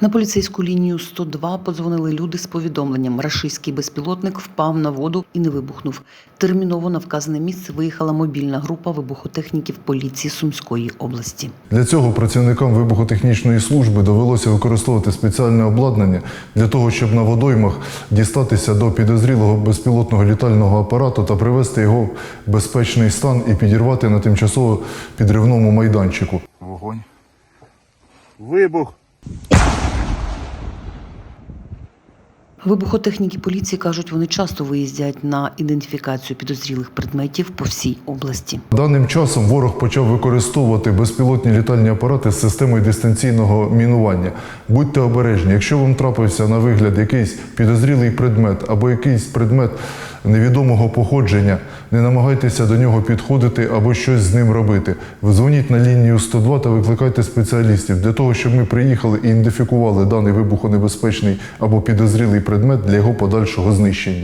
На поліцейську лінію 102 подзвонили люди з повідомленням. Рашистський безпілотник впав на воду і не вибухнув. Терміново на вказане місце виїхала мобільна група вибухотехніків поліції Сумської області. Для цього працівникам вибухотехнічної служби довелося використовувати спеціальне обладнання для того, щоб на водоймах дістатися до підозрілого безпілотного літального апарату та привести його в безпечний стан і підірвати на тимчасово підривному майданчику. Вогонь. Вибух. Вибухотехніки поліції кажуть, вони часто виїздять на ідентифікацію підозрілих предметів по всій області. Даним часом ворог почав використовувати безпілотні літальні апарати з системою дистанційного мінування. Будьте обережні, якщо вам трапився на вигляд якийсь підозрілий предмет або якийсь предмет невідомого походження, не намагайтеся до нього підходити або щось з ним робити. Дзвоніть на лінію 102 та викликайте спеціалістів для того, щоб ми приїхали і ідентифікували даний вибухонебезпечний або підозрілий предмет для його подальшого знищення.